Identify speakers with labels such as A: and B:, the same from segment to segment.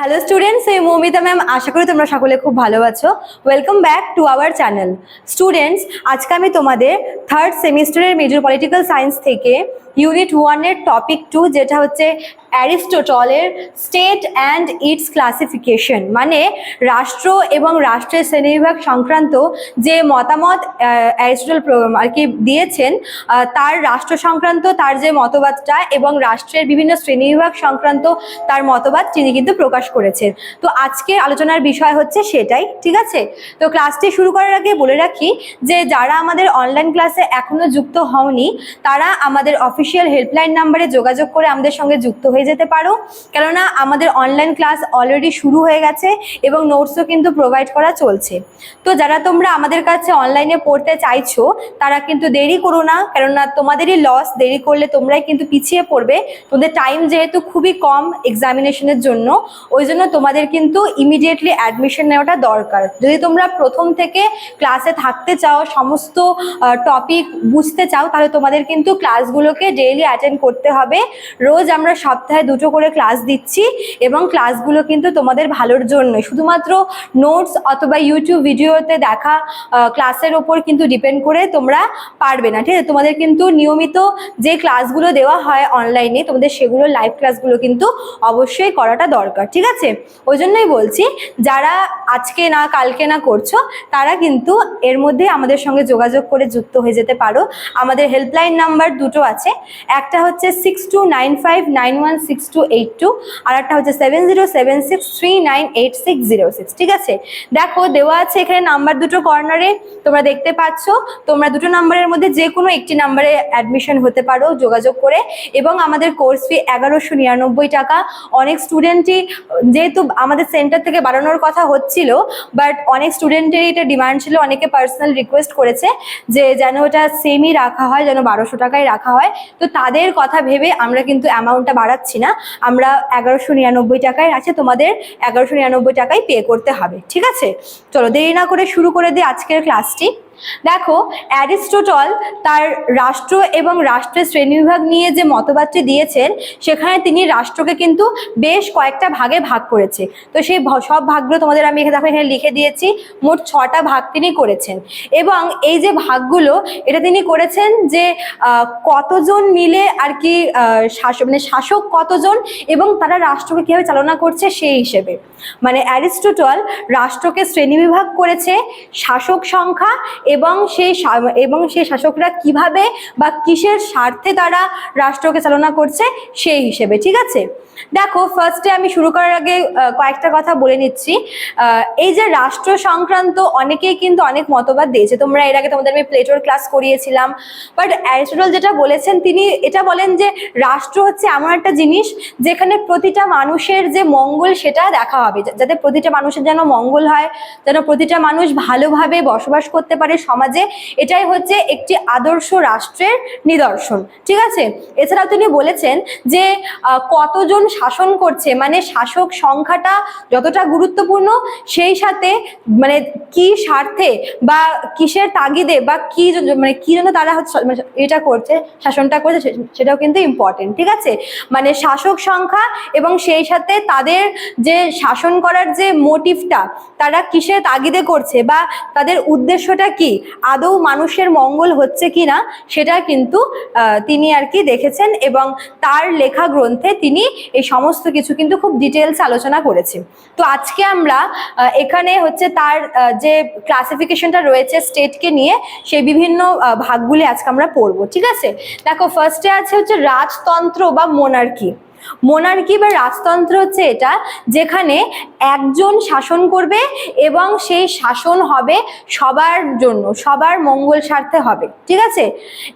A: Hello students এই Moumita ma'am আশা করি তোমরা সকলে খুব ভালো আছো। Welcome back to our channel students আজকে আমি তোমাদের থার্ড সেমিস্টারের মেজর পলিটিক্যাল সায়েন্স থেকে ইউনিট ওয়ানের টপিক টু যেটা হচ্ছে অ্যারিস্টোটলের স্টেট অ্যান্ড ইটস ক্লাসিফিকেশন মানে রাষ্ট্র এবং রাষ্ট্রের শ্রেণীবিভাগ সংক্রান্ত যে মতামত অ্যারিস্টোটল আর কি দিয়েছেন তার রাষ্ট্র সংক্রান্ত তার যে মতবাদটা এবং রাষ্ট্রের বিভিন্ন শ্রেণীবিভাগ সংক্রান্ত তার মতবাদ তিনি কিন্তু প্রকাশ করেছেন। তো আজকের আলোচনার বিষয় হচ্ছে সেটাই, ঠিক আছে? তো ক্লাসটি শুরু করার আগে বলে রাখি যে যারা আমাদের অনলাইন ক্লাসে এখনও যুক্ত হওনি, তারা আমাদের অফিসিয়াল হেল্পলাইন নাম্বারে যোগাযোগ করে আমাদের সঙ্গে যুক্ত হয়ে যেতে পারো। কেননা আমাদের অনলাইন ক্লাস অলরেডি শুরু হয়ে গেছে এবং নোটসও কিন্তু প্রোভাইড করা চলছে। তো যারা তোমরা আমাদের কাছে অনলাইনে পড়তে চাইছো, তারা কিন্তু দেরি করো না, কেননা তোমাদেরই লস দেরি করলে তোমরাই কিন্তু পিছিয়ে পড়বে। তোমাদের টাইম যেহেতু খুবই কম এক্সামিনেশনের জন্য, ওই জন্য তোমাদের কিন্তু ইমিডিয়েটলি অ্যাডমিশন নেওয়াটা দরকার। যদি তোমরা প্রথম থেকে ক্লাসে থাকতে চাও, সমস্ত টপিক বুঝতে চাও, তাহলে তোমাদের কিন্তু ক্লাসগুলোকে ডেইলি অ্যাটেন্ড করতে হবে। রোজ আমরা সপ্তাহে দুটো করে ক্লাস দিচ্ছি এবং ক্লাসগুলো কিন্তু তোমাদের ভালোর জন্য শুধুমাত্র নোটস অথবা ইউটিউব ভিডিওতে দেখা ক্লাসের ওপর কিন্তু ডিপেন্ড করে তোমরা পারবে না, ঠিক আছে? তোমাদের কিন্তু নিয়মিত যে ক্লাসগুলো দেওয়া হয় অনলাইনে তোমাদের সেগুলো লাইভ ক্লাসগুলো কিন্তু অবশ্যই করাটা দরকার, ঠিক আছে? ওই জন্যই বলছি, যারা আজকে না, কালকে না করছ, তারা কিন্তু এর মধ্যে আমাদের সঙ্গে যোগাযোগ করে যুক্ত হয়ে যেতে পারো। আমাদের হেল্পলাইন নাম্বার দুটো আছে একটা হচ্ছে six two nine five nine one six two eight two আর একটা হচ্ছে seven zero seven six three nine eight six zero six ঠিক আছে? দেখো, দেওয়া আছে এখানে নাম্বার দুটো কর্নারে তোমরা দেখতে পাচ্ছ। তোমরা দুটো নাম্বারের মধ্যে যে কোনো একটি নাম্বারে অ্যাডমিশন হতে পারো যোগাযোগ করে এবং আমাদের কোর্স ফি এগারোশো নিরানব্বই টাকা। অনেক স্টুডেন্টই যেহেতু আমাদের সেন্টার থেকে বাড়ানোর কথা হচ্ছিল বাট অনেক স্টুডেন্টেরই এটা ডিমান্ড ছিল, অনেকে পার্সোনাল রিকোয়েস্ট করেছে যে যেন ওটা সেমই রাখা হয়, যেন বারোশো টাকায় রাখা হয়। তো তাদের কথা ভেবে আমরা কিন্তু অ্যামাউন্টটা বাড়াচ্ছি না। আমরা এগারোশো নিরানব্বই টাকায় আছে, তোমাদের এগারোশো নিরানব্বই টাকায় পে করতে হবে, ঠিক আছে? চলো দেরি না করে শুরু করে দিই আজকের ক্লাসটি দেখো, অ্যারিস্টোটল তার রাষ্ট্র এবং রাষ্ট্রের শ্রেণীবিভাগ নিয়ে যে মতবাদটি দিয়েছেন, সেখানে তিনি রাষ্ট্রকে কিন্তু বেশ কয়েকটা ভাগে ভাগ করেছে। তো সেই সব ভাগগুলো তোমাদের আমি এখানে দেখো, এখানে লিখে দিয়েছি, মোট ছটা ভাগ তিনি করেছেন। এবং এই যে ভাগগুলো, এটা তিনি করেছেন যে কতজন মিলে আর কি শাসক মানে শাসক কতজন এবং তারা রাষ্ট্রকে কীভাবে চালনা করছে সেই হিসেবে। মানে অ্যারিস্টোটল রাষ্ট্রকে শ্রেণীবিভাগ করেছে, শাসক সংখ্যা এবং সেই এবং সেই শাসকরা কীভাবে বা কিসের স্বার্থে তারা রাষ্ট্রকে চালনা করছে সেই হিসেবে, ঠিক আছে? দেখো ফার্স্টে আমি শুরু করার আগে কয়েকটা কথা বলে নিচ্ছি। এই যে রাষ্ট্র সংক্রান্ত অনেকেই কিন্তু অনেক মতবাদ দিয়েছে। তোমরা এর আগে তোমাদের আমি প্লেটোর ক্লাস করিয়েছিলাম। বাট অ্যারিস্টটল যেটা বলেছেন, তিনি এটা বলেন যে রাষ্ট্র হচ্ছে এমন একটা জিনিস যেখানে প্রতিটা মানুষের যে মঙ্গল, সেটা দেখা হবে। যাতে প্রতিটা মানুষের যেন মঙ্গল হয়, যেন প্রতিটা মানুষ ভালোভাবে বসবাস করতে পারে সমাজে এটাই হচ্ছে একটি আদর্শ রাষ্ট্রের নিদর্শন। ঠিক আছে? এছাড়াও তিনি বলেছেন যে কতজন শাসন করছে মানে শাসক সংখ্যাটা যতটা গুরুত্বপূর্ণ, সেই সাথে মানে কি স্বার্থে বা কিসের তাগিদে বা কি মানে কি জন্য তারা মানে এটা করছে, শাসনটা করছে সেটাও কিন্তু ইম্পর্টেন্ট ঠিক আছে? মানে শাসক সংখ্যা এবং সেই সাথে তাদের যে শাসন করার যে মোটিভটা তারা কিসের তাগিদে করছে বা তাদের উদ্দেশ্যটা কি? আদৌ মানুষের মঙ্গল হচ্ছে কি না সেটা কিন্তু তিনি আর কি দেখেছেন এবং তার লেখা গ্রন্থে তিনি এই সমস্ত কিছু কিন্তু খুব ডিটেলস আলোচনা করেছেন। তো আজকে আমরা এখানে হচ্ছে তার যে ক্লাসিফিকেশনটা রয়েছে স্টেটকে নিয়ে, সেই বিভিন্ন ভাগগুলি আজকে আমরা পড়ব, ঠিক আছে? দেখো ফার্স্টে আছে হচ্ছে রাজতন্ত্র বা মোনার্কি মোনার্কি বা রাজতন্ত্র হচ্ছে এটা, যেখানে একজন শাসন করবে এবং সেই শাসন হবে সবার জন্য, সবার মঙ্গল স্বার্থে হবে, ঠিক আছে?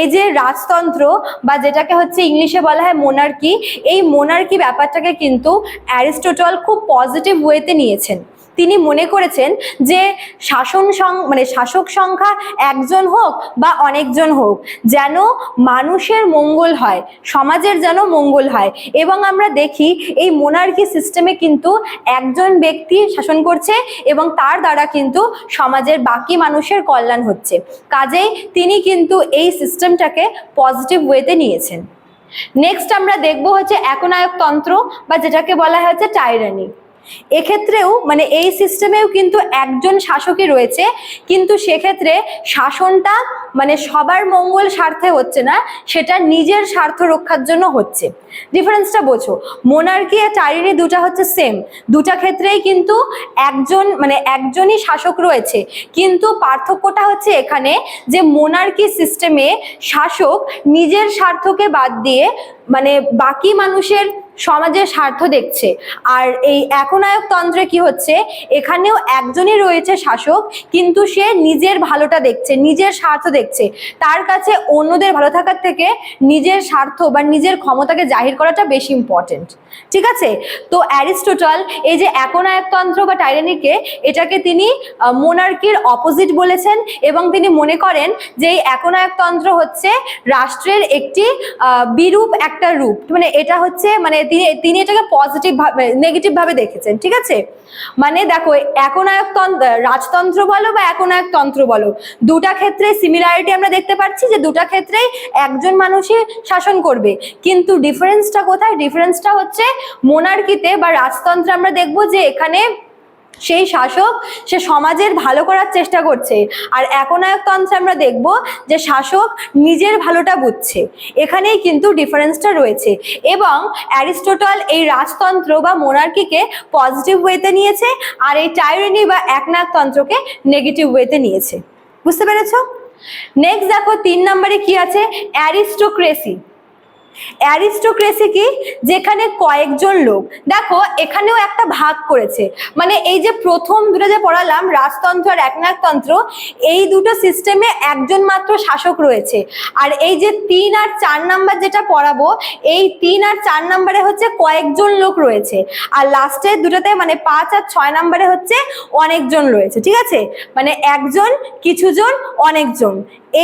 A: এই যে রাজতন্ত্র বা যেটাকে হচ্ছে ইংলিশে বলা হয় মোনার্কি এই মোনার্কি ব্যাপারটাকে কিন্তু অ্যারিস্টোটল খুব পজিটিভ ওয়েতে নিয়েছেন। তিনি মনে করেছেন যে শাসন মানে শাসক সংখ্যা একজন হোক বা অনেকজন হোক, যেন মানুষের মঙ্গল হয়, সমাজের যেন মঙ্গল হয়। এবং আমরা দেখি এই মোনার্কি সিস্টেমে কিন্তু একজন ব্যক্তি শাসন করছে এবং তার দ্বারা কিন্তু সমাজের বাকি মানুষের কল্যাণ হচ্ছে। কাজেই তিনি কিন্তু এই সিস্টেমটাকে পজিটিভ ওয়েতে নিয়েছেন। নেক্সট আমরা দেখব হচ্ছে একনায়কতন্ত্র বা যেটাকে বলা হয় হচ্ছে টাইরানি এক্ষেত্রেও মানে এই সিস্টেমেও কিন্তু একজন শাসকই রয়েছে, কিন্তু সেক্ষেত্রে শাসনটা মানে সবার মঙ্গল স্বার্থে হচ্ছে না, সেটা নিজের স্বার্থ রক্ষার জন্য হচ্ছে। ডিফারেন্সটা বোঝো। মোনার্কি আর টাইরিনি দুটা হচ্ছে সেম দুটা ক্ষেত্রেই কিন্তু একজন মানে একজনই শাসক রয়েছে। কিন্তু পার্থক্যটা হচ্ছে এখানে যে মোনার্কি সিস্টেমে শাসক নিজের স্বার্থকে বাদ দিয়ে মানে বাকি মানুষের সমাজের স্বার্থ দেখছে। আর এই একনায়কতন্ত্রে কি হচ্ছে? এখানেও একজনই রয়েছে শাসক, কিন্তু সে নিজের ভালোটা দেখছে, নিজের স্বার্থ দেখছে। তার কাছে অন্যদের ভালো থাকার থেকে নিজের স্বার্থ বা নিজের ক্ষমতাকে জাহির করাটা বেশি ইম্পর্টেন্ট ঠিক আছে? তো অ্যারিস্টোটল, এই যে একনায়কতন্ত্র বা টাইরানিকে, এটাকে তিনি মোনার্কির অপোজিট বলেছেন এবং তিনি মনে করেন যে এই একনায়কতন্ত্র হচ্ছে রাষ্ট্রের একটি বিরূপ একটা রূপ। মানে এটা হচ্ছে মানে তিনি এটাকে পজিটিভ ভাবে নেগেটিভ ভাবে দেখেছেন, ঠিক আছে? মানে দেখো, একনায়কতন্ত্র, রাজতন্ত্র বলো বা একনায়কতন্ত্র বলো, দুটা ক্ষেত্রে সিমিলারিটি আমরা দেখতে পাচ্ছি যে দুটা ক্ষেত্রেই একজন মানুষই শাসন করবে। কিন্তু ডিফারেন্সটা কোথায়? ডিফারেন্সটা হচ্ছে মোনার্কিতে বা রাজতন্ত্রে আমরা দেখব যে এখানে সেই শাসক, সে সমাজের ভালো করার চেষ্টা করছে। আর একনায়কতন্ত্রে আমরা দেখব যে শাসক নিজের ভালোটা বুঝছে। এখানেই কিন্তু ডিফারেন্সটা রয়েছে। এবং অ্যারিস্টোটল এই রাজতন্ত্র বা মোনার্কিকে পজিটিভ ওয়েতে নিয়েছে আর এই টাইরেনি বা একনায়কতন্ত্রকে নেগেটিভ ওয়েতে নিয়েছে। বুঝতে পেরেছ? নেক্সট দেখো তিন নম্বরে কি আছে? অ্যারিস্টোক্রেসি। অ্যারিস্টোক্রেসি কি? যেখানে কয়েকজন লোক। দেখো, এখানেও একটা ভাগ করেছে। মানে এই যে প্রথম দুটো যে পড়ালাম, রাজতন্ত্র আর একনায়কতন্ত্র এই দুটো সিস্টেমে একজন মাত্র শাসক রয়েছে। আর এই যে তিন আর চার নাম্বার যেটা পড়াবো, এই তিন আর চার নাম্বারে হচ্ছে কয়েকজন লোক রয়েছে। আর লাস্টের দুটোতে মানে পাঁচ আর ছয় নাম্বারে হচ্ছে অনেকজন রয়েছে, ঠিক আছে? মানে একজন, কিছুজন, অনেকজন।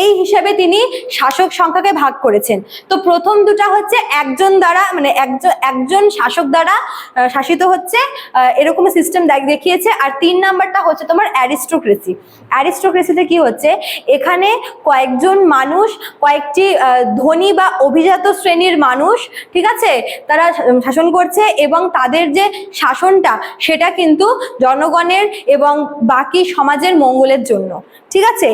A: এই হিসাবে তিনি শাসক সংখ্যাকে ভাগ করেছেন। তো প্রথম দুটা হচ্ছে একজন দ্বারা মানে একজন একজন শাসক দ্বারা শাসিত হচ্ছে এরকম সিস্টেম দেখিয়েছে। আর তিন নাম্বারটা হচ্ছে তোমার অ্যারিস্টোক্রেসি অ্যারিস্টোক্রেসিতে কি হচ্ছে? এখানে কয়েকজন মানুষ, কয়েকটি ধনী বা অভিজাত শ্রেণির মানুষ, ঠিক আছে? তারা শাসন করছে এবং তাদের যে শাসনটা, সেটা কিন্তু জনগণের এবং বাকি সমাজের মঙ্গলের জন্য, ঠিক আছে?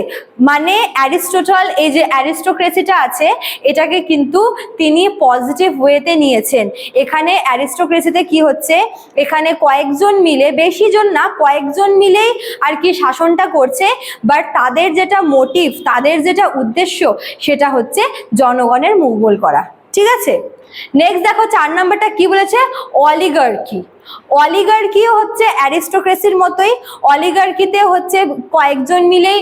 A: মানে অ্যারিস্টোটল, এই যে অ্যারিস্টোক্রেসিটা আছে, এটাকে কিন্তু তিনি পজিটিভ ওয়েতে নিয়েছেন। এখানে অ্যারিস্টোক্রেসিতে কি হচ্ছে? এখানে কয়েকজন মিলে, বেশি জন না, কয়েকজন মিলেই আর কি শাসনটা করছে। বাট তাদের যেটা মোটিভ তাদের যেটা উদ্দেশ্য, সেটা হচ্ছে জনগণের মঙ্গল করা। ঠিক আছে? নেক্সট দেখো চার নাম্বারটা কি বলেছে? অলিগার্কি অলিগার্কিও হচ্ছে অ্যারিস্টোক্রেসির মতোই। অলিগার্কিতে হচ্ছে কয়েকজন মিলেই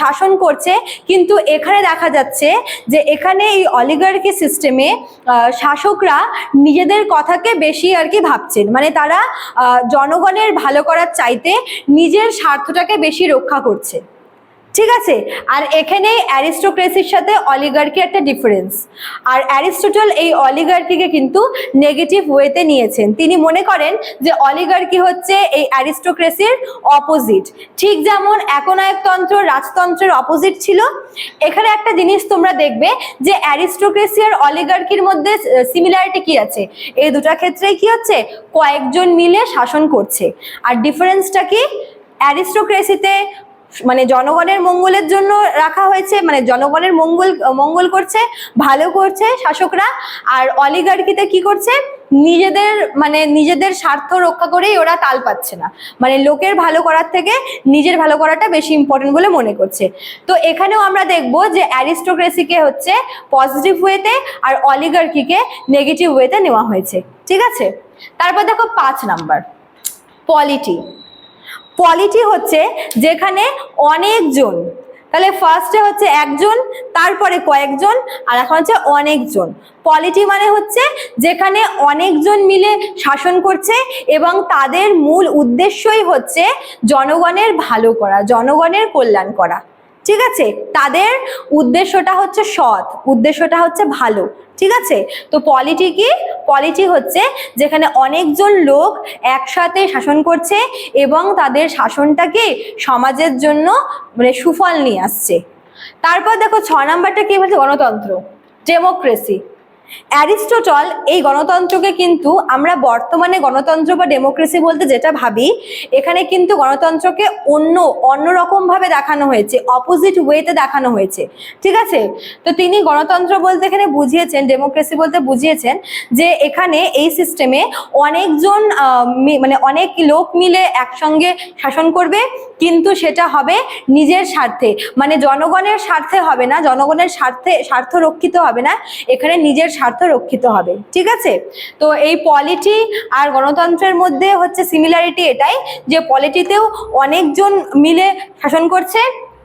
A: শাসন করছে। কিন্তু এখানে দেখা যাচ্ছে যে এখানে এই অলিগার্কি সিস্টেমে শাসকরা নিজেদের কথাকে বেশি আর কি ভাবছেন। মানে তারা জনগণের ভালো করার চাইতে নিজের স্বার্থটাকে বেশি রক্ষা করছে। ঠিক আছে? আর এখানে অ্যারিস্টোক্রেসির সাথে অলিগার্কি একটা ডিফারেন্স আর অ্যারিস্টোটল এই অলিগার্কিকে কিন্তু নেগেটিভ ওয়েতে নিয়েছেন। তিনি মনে করেন যে অলিগার্কি হচ্ছে এই অ্যারিস্টোক্রেসির অপোজিট ঠিক যেমন একনায়কতন্ত্র রাজতন্ত্রের অপোজিট ছিল। এখানে একটা জিনিস তোমরা দেখবে যে অ্যারিস্টোক্রেসি আর অলিগার্কির মধ্যে সিমিলারিটি কি আছে? এই দুটা ক্ষেত্রেই কি হচ্ছে? কয়েকজন মিলে শাসন করছে। আর ডিফারেন্সটা কি? অ্যারিস্টোক্রেসিতে মানে জনগণের মঙ্গলের জন্য রাখা হয়েছে মানে জনগণের মঙ্গল মঙ্গল করছে, ভালো করছে শাসকরা, আর অলিগার্কিতে কি করছে? নিজেদের মানে নিজেদের স্বার্থ রক্ষা করেই ওরা তাল পাচ্ছে না। মানে লোকের ভালো করার থেকে নিজের ভালো করাটা বেশি ইম্পর্টেন্ট বলে মনে করছে। তো এখানেও আমরা দেখব যে অ্যারিস্টোক্রেসিকে হচ্ছে পজিটিভ ওয়েতে আর অলিগার্কিকে নেগেটিভ ওয়েতে নেওয়া হয়েছে। ঠিক আছে? তারপর দেখো পাঁচ নাম্বার। পলিটি। পলিটি হচ্ছে যেখানে অনেকজন। তাহলে ফার্স্টে হচ্ছে একজন, তারপরে কয়েকজন, আর এখন হচ্ছে অনেকজন। পলিটি মানে হচ্ছে যেখানে অনেকজন মিলে শাসন করছে এবং তাদের মূল উদ্দেশ্যই হচ্ছে জনগণের ভালো করা, জনগণের কল্যাণ করা। ঠিক আছে? তাদের উদ্দেশ্যটা হচ্ছে সৎ, উদ্দেশ্যটা হচ্ছে ভালো, ঠিক আছে? তো পলিটি কি? পলিটি হচ্ছে যেখানে অনেকজন লোক একসাথে শাসন করছে এবং তাদের শাসনটাকে সমাজের জন্য মানে সুফল নিয়ে আসছে। তারপর দেখো ছ নাম্বারটা কি বলছে? গণতন্ত্র ডেমোক্রেসি অ্যারিস্টোটল এই গণতন্ত্রকে কিন্তু আমরা বর্তমানে গণতন্ত্র বা ডেমোক্রেসি বলতে যেটা ভাবি, এখানে কিন্তু গণতন্ত্রকে অন্য অন্যরকম ভাবে দেখানো হয়েছে অপোজিট ওয়েতে দেখানো হয়েছে। ঠিক আছে? তো তিনি গণতন্ত্র বলতে এখানে বুঝিয়েছেন ডেমোক্রেসি বলতে বুঝিয়েছেন যে এখানে এই সিস্টেমে অনেকজন মানে অনেক লোক মিলে একসঙ্গে শাসন করবে, কিন্তু সেটা হবে নিজের স্বার্থে। মানে জনগণের স্বার্থে হবে না, জনগণের স্বার্থে, স্বার্থ রক্ষিত হবে না। এখানে নিজের স্বার্থ রক্ষিত হবে, ঠিক আছে? তো এই পলিটি আর গণতন্ত্রের মধ্যে হচ্ছে সিমিলারিটি এটাই যে পলিটিতেও অনেকজন মিলে শাসন করছে,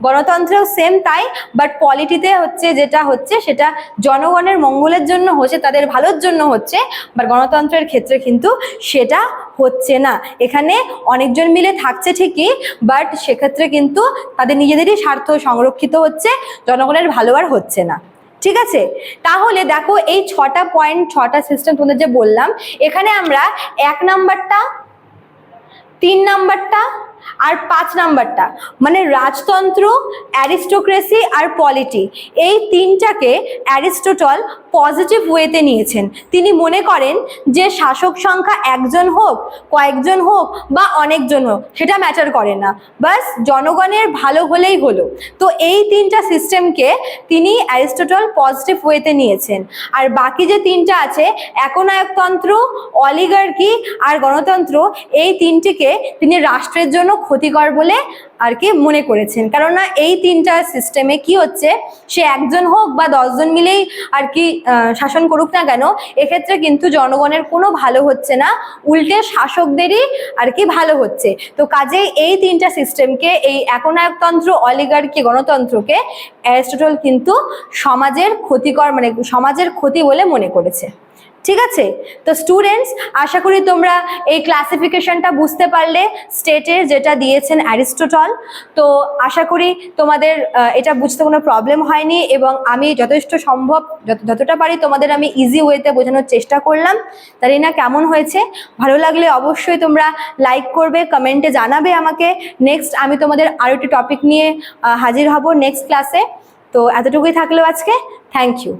A: গণতন্ত্রেও সেম তাই বাট পলিটিতে হচ্ছে যেটা হচ্ছে সেটা জনগণের মঙ্গলের জন্য হচ্ছে, তাদের ভালোর জন্য হচ্ছে বাট গণতন্ত্রের ক্ষেত্রে কিন্তু সেটা হচ্ছে না। এখানে অনেকজন মিলে থাকছে ঠিকই বাট সেক্ষেত্রে কিন্তু তাদের নিজেদেরই স্বার্থ সংরক্ষিত হচ্ছে, জনগণের ভালো আর হচ্ছে না। ঠিক আছে? তাহলে দেখো এই ছটা পয়েন্ট ছটা সিস্টেম তোমাদের যে বললাম, এখানে আমরা এক নাম্বারটা তিন নাম্বারটা আর পাঁচ নাম্বারটা মানে রাজতন্ত্র, অ্যারিস্টোক্রেসি আর পলিটি, এই তিনটাকে অ্যারিস্টোটল পজিটিভ ওয়েতে নিয়েছেন। তিনি মনে করেন যে শাসক সংখ্যা একজন হোক, কয়েকজন হোক বা অনেকজন হোক, সেটা ম্যাটার করে না। বাস জনগণের ভালো হলেই হলো। তো এই তিনটা সিস্টেমকে তিনি অ্যারিস্টোটল পজিটিভ ওয়েতে নিয়েছেন। আর বাকি যে তিনটা আছে, একনায়কতন্ত্র, অলিগার্কি আর গণতন্ত্র, এই তিনটিকে তিনি রাষ্ট্রের জন্য ক্ষতিকর বলে আর কি মনে করেছেন। কেননা এই তিনটা সিস্টেমে কি হচ্ছে, সে একজন হোক বা দশজন মিলেই আর কি শাসন করুক না কেন, এক্ষেত্রে কিন্তু জনগণের কোনো ভালো হচ্ছে না, উল্টে শাসকদেরই আর কি ভালো হচ্ছে। তো কাজেই এই তিনটা সিস্টেমকে এই একনায়কতন্ত্র অলিগার্কি গণতন্ত্রকে অ্যারিস্টটল কিন্তু সমাজের ক্ষতিকর মানে সমাজের ক্ষতি বলে মনে করেছে। ঠিক আছে? তো স্টুডেন্টস আশা করি তোমরা এই ক্লাসিফিকেশনটা বুঝতে পারলে স্টেটে যেটা দিয়েছেন অ্যারিস্টোটল তো আশা করি তোমাদের এটা বুঝতে কোনো প্রবলেম হয়নি এবং আমি যথেষ্ট সম্ভব যতটা পারি তোমাদের আমি ইজি ওয়েতে বোঝানোর চেষ্টা করলাম। জানি না কেমন হয়েছে? ভালো লাগলে অবশ্যই তোমরা লাইক করবে কমেন্টে জানাবে আমাকে। নেক্সট আমি তোমাদের আরও একটি টপিক নিয়ে হাজির হব নেক্সট ক্লাসে তো এতটুকুই থাকল আজকে। Thank you